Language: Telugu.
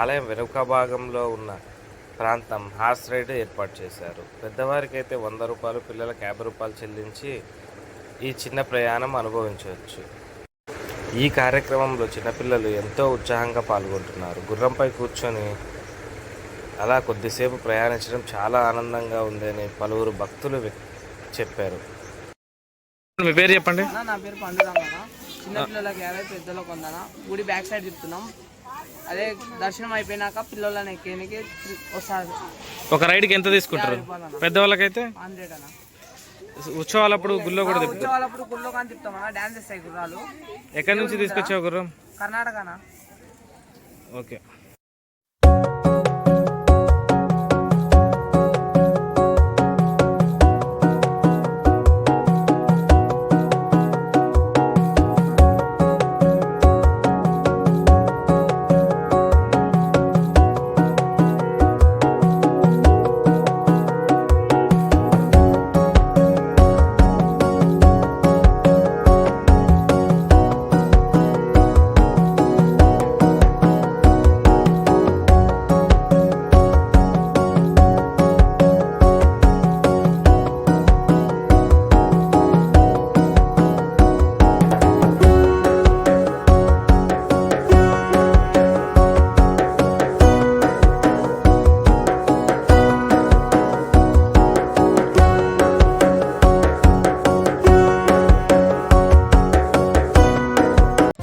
ఆలయం వెనుక భాగంలో ఉన్న ప్రాంతం హార్స్ రైడ్ ఏర్పాటు చేశారు. పెద్దవారికి అయితే వంద రూపాయలు పిల్లలకు యాభై రూపాయలు చెల్లించి ఈ చిన్న ప్రయాణం అనుభవించవచ్చు. ఈ కార్యక్రమంలో చిన్నపిల్లలు ఎంతో ఉత్సాహంగా పాల్గొంటున్నారు. గుర్రంపై కూర్చొని అలా కొద్దిసేపు ప్రయాణించడం చాలా ఆనందంగా ఉందని పలువురు భక్తులు చెప్పారు. మీ పేరు చెప్పండి? నా పేరు పండుగమ్మ చిన్నపిల్లలకి యాభై పెద్దలకు వందన. గుడి బ్యాక్ సైడ్ తిప్పుతున్నాం. అదే దర్శనం అయిపోయినాక పిల్లలని ఎక్కేనికి వస్తారు ఒక రైడ్కి ఎంత తీసుకుంటారు? పెద్దవాళ్ళకైతే? హండ్రెడ్ అన్న. ఉత్సవాలప్పుడు గుళ్ళో కూడా తిప్పుతారు. వచ్చేవాళ్ళప్పుడు గుళ్ళో కానీ తిప్పుతాం అన్న. డ్యాన్స్ చేస్తాయి గుర్రాలు. ఎక్కడి నుంచి తీసుకొచ్చావు గుర్రం? కర్ణాటకనా ఓకే.